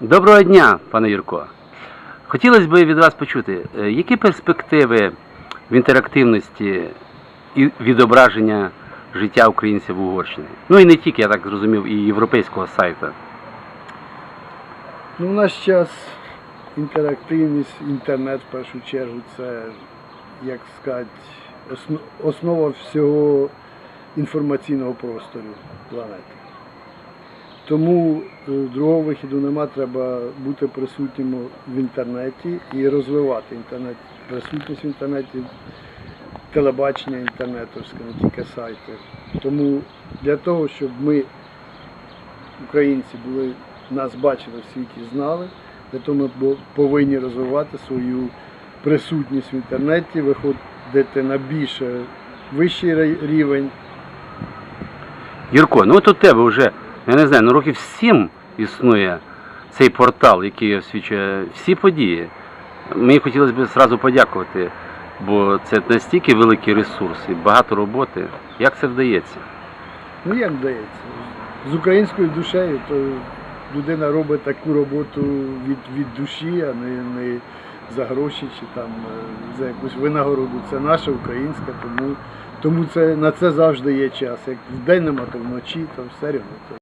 Доброго дня, пане Юрко. Хотілося б від вас почути, е, які перспективи в інтерактивності і відображення життя українців в Угорщині? Ну і не тільки, я так зрозумів, і європейського сайту. Ну, в наш час інтерактивність, інтернет в першу чергу, це, як сказати, осно- основа всього інформаційного простору планети. Тому е, другого вихіду нема, треба бути присутнім в інтернеті і розвивати інтернет, присутність в інтернеті, телебачення інтернетовське, не тільки сайти. Тому для того, щоб ми українці були, нас бачили в світі, знали, для того ми повинні розвивати свою присутність в інтернеті, виходити на більше вищий рівень. Юрко, ну от у тебе вже, я не знаю, ну років сім існує цей портал, який освічує всі події. Мені хотілося б зразу подякувати, бо це настільки великий ресурс і багато роботи. Як це вдається? Ну як вдається? З українською душею, то людина робить таку роботу від, від душі, а не, не за гроші чи там е, за якусь винагороду. Це наша українська, тому, тому це, на це завжди є час. Як вдень нема, то вночі, то все рівно.